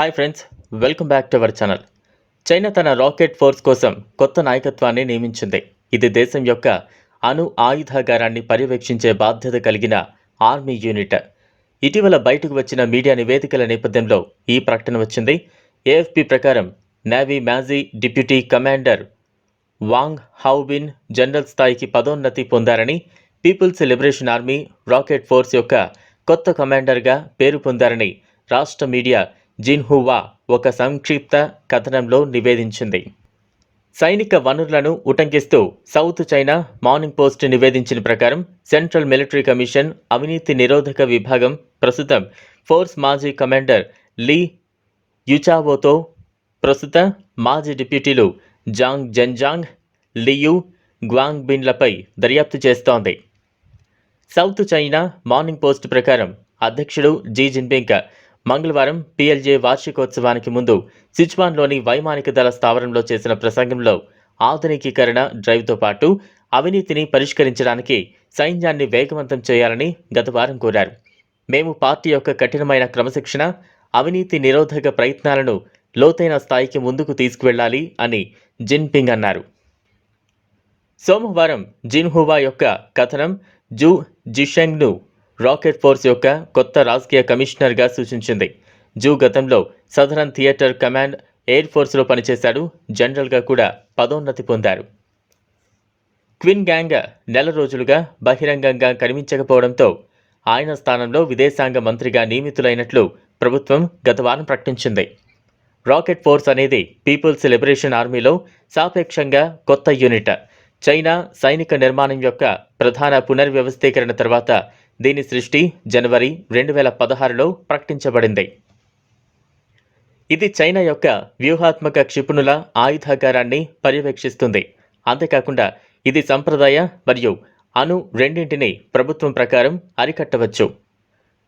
Hi friends welcome back to our channel China తన rocket force కోసం కొత్త నాయకత్వాన్ని నియమించింది. ఇది దేశం యొక్క అణు ఆయుధాగారాన్ని పర్యవేక్షించే బాధ్యత కలిగిన ఆర్మీ యూనిట్ ఇటీవల బయటకు వచ్చిన మీడియా నివేదికల నేపథ్యంలో ఈ ప్రకటన వచ్చింది. ఏఎఫ్పి ప్రకారం నేవీ మాజీ deputy commander Wang Haobin general స్థాయికి పదోన్నతి పొందారని People's Liberation Army rocket force యొక్క కొత్త కమాండర్గా పేరు పొందారని రాష్ట్ర మీడియా జిన్హువా ఒక సంక్షిప్త కథనంలో నివేదించింది. సైనిక వనరులను ఉటంకిస్తూ సౌత్ చైనా మార్నింగ్ పోస్ట్ నివేదించిన ప్రకారం సెంట్రల్ మిలిటరీ కమిషన్ అవినీతి నిరోధక విభాగం ప్రస్తుతం ఫోర్స్ మాజీ కమాండర్ లీ యుచావోతో ప్రస్తుత మాజీ డిప్యూటీలు జాంగ్ జెన్జాంగ్ లియు గ్వాంగ్ బిన్లపై దర్యాప్తు చేస్తోంది. సౌత్ చైనా మార్నింగ్ పోస్ట్ ప్రకారం అధ్యక్షుడు జీ జిన్పింగ్ మంగళవారం పిఎల్జే వార్షికోత్సవానికి ముందు సిచ్వాన్లోని వైమానిక దళ స్థావరంలో చేసిన ప్రసంగంలో ఆధునికీకరణ డ్రైవ్తో పాటు అవినీతిని పరిష్కరించడానికి సైన్యాన్ని వేగవంతం చేయాలని గత వారం కోరారు. మేము పార్టీ యొక్క కఠినమైన క్రమశిక్షణ అవినీతి నిరోధక ప్రయత్నాలను లోతైన స్థాయికి ముందుకు తీసుకువెళ్ళాలి అని జిన్పింగ్ అన్నారు. సోమవారం జిన్హువా యొక్క కథనం జూ జిషెంగ్ను రాకెట్ ఫోర్స్ యొక్క కొత్త రాజకీయ కమిషనర్గా సూచించింది. జూ గతంలో సదరన్ థియేటర్ కమాండ్ ఎయిర్ ఫోర్స్లో పనిచేశాడు. జనరల్గా కూడా పదోన్నతి పొందారు. క్విన్ గ్యాంగ్ నెల రోజులుగా బహిరంగంగా కనిపించకపోవడంతో ఆయన స్థానంలో విదేశాంగ మంత్రిగా నియమితులైనట్లు ప్రభుత్వం గత వారం ప్రకటించింది. రాకెట్ ఫోర్స్ అనేది పీపుల్స్ లిబరేషన్ ఆర్మీలో సాపేక్షంగా కొత్త యూనిట్. చైనా సైనిక నిర్మాణం యొక్క ప్రధాన పునర్వ్యవస్థీకరణ తర్వాత దీని సృష్టి జనవరి రెండు వేల పదహారులో ప్రకటించబడింది. ఇది చైనా యొక్క వ్యూహాత్మక క్షిపణుల ఆయుధాకారాన్ని పర్యవేక్షిస్తుంది. అంతేకాకుండా ఇది సంప్రదాయ మరియు అణు రెండింటిని ప్రభుత్వం ప్రకారం అరికట్టవచ్చు.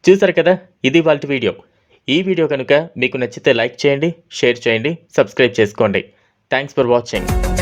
చూసారు కదా? ఇది వాళ్ళ వీడియో. ఈ వీడియో కనుక మీకు నచ్చితే లైక్ చేయండి షేర్ చేయండి సబ్స్క్రైబ్ చేసుకోండి. Thanks for watching.